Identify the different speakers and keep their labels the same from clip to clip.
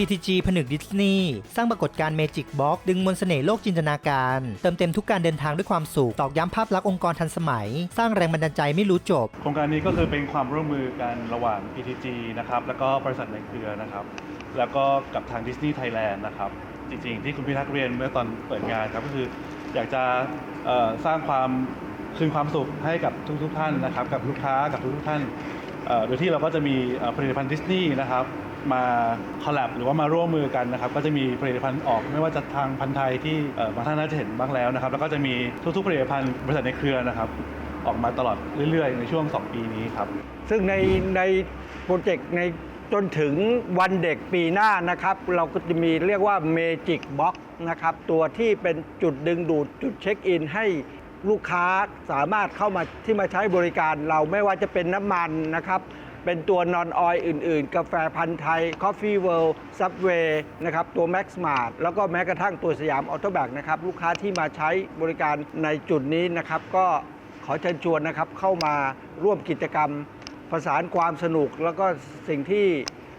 Speaker 1: PTG ผนึกดิสนีย์สร้างปรากฏการณ์ Magic Box ดึงมนต์เสน่ห์โลกจินตนาการ เติมเต็มทุกการเดินทางด้วยความสุขตอกย้ำภาพลักษณ์องค์กรทันสมัย สร้างแรงบันดาลใจไม่รู้จบ
Speaker 2: โครงการนี้ก็คือเป็นความร่วมมือกันระหว่าง PTG นะครับแล้วก็บริษัทในเครือนะครับ แล้วก็กับทางดิสนีย์ไทยแลนด์นะครับจริงๆ ที่คุณพิทักษ์เรียนเมื่อตอนเปิดงานครับก็คืออยากจะสร้างความคืนความสุขให้กับทุกๆท่านนะครับ กับลูกค้ากับทุกๆท่านโดยที่เราก็จะมีผลิตภัณฑ์ดิสนีย์นะครับ มาคอลแลบหรือว่ามาร่วมมือกันนะครับก็จะมีผลิตภัณฑ์ออกไม่ว่าจะทางพันธุ์ไทยที่บางท่านน่าจะเห็นบ้างแล้วนะครับ แล้วก็จะมีทุกๆผลิตภัณฑ์บริษัทในเครือนะครับ ออกมาตลอดเรื่อยๆ ในช่วง 2 ปีนี้ครับ
Speaker 3: ซึ่งในในโปรเจกต์ในจนถึงวันเด็กปีหน้านะครับ เราก็จะมีเรียกว่า Magic Box นะครับ ตัวที่เป็นจุดดึงดูดจุดเช็คอินให้ลูกค้าสามารถเข้ามาที่มาใช้บริการเราไม่ว่าจะเป็นน้ำมันนะครับ เป็นตัวนอนออยอื่น ๆ กาแฟพันธ์ไทย Coffee World Subway นะครับ ตัว Max Mart แล้วก็แม้กระทั่งตัวสยามออโตแบกนะครับ ลูกค้าที่มาใช้บริการในจุดนี้นะครับ ก็ขอเชิญชวนนะครับ เข้ามาร่วมกิจกรรมประสานความสนุก แล้วก็สิ่งที่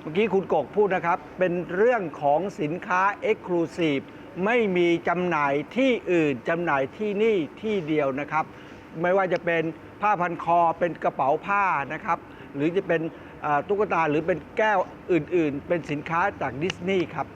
Speaker 3: เมื่อกี้คุณกกพูดนะครับ เป็นเรื่องของสินค้า Exclusive ไม่มีจำหน่ายที่อื่นจำหน่ายที่นี่ที่เดียวนะครับ ไม่ว่าจะเป็นผ้าพันคอเป็นกระเป๋าผ้านะครับ หรือจะเป็นตุ๊กตาหรือเป็นแก้วอื่น ๆ เป็นสินค้าจากดิสนีย์ครับ